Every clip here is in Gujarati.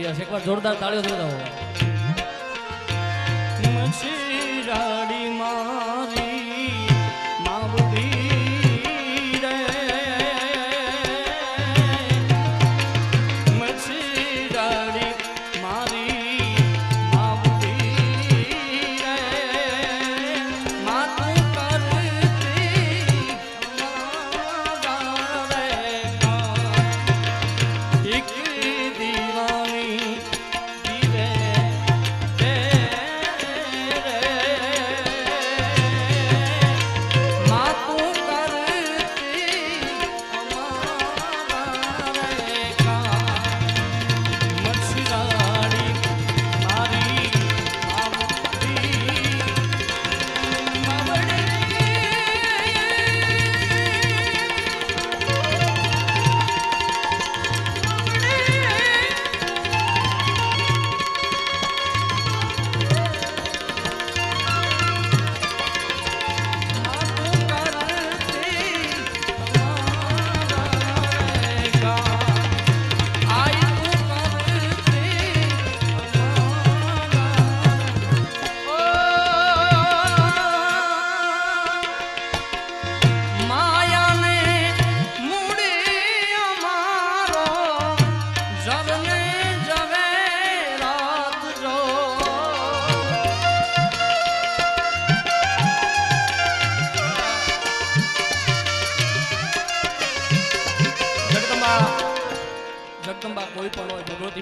રહ્યા છે એકવાર જોરદાર તાળીઓ થઈ દો.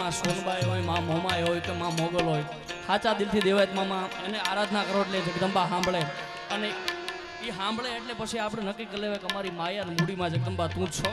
હોય સોનબાઈ હોય, માં મોમાઈ હોય કે માં મોગલ હોય, સાચા દિલથી દેવાયત મામા એને આરાધના કરો એટલે જગદંબા સાંભળે. અને એ સાંભળે એટલે પછી આપણે નક્કી કરી લેવાય કે અમારી માયા મૂડીમાં જગદંબા, તું જ છો.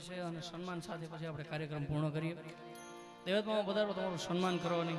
સન્માનીય છે અને સન્માન સાથે પછી આપણે કાર્યક્રમ પૂર્ણ કરીએ. દેવતમાં વધારે તમારું સન્માન કરવાની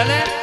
Helen.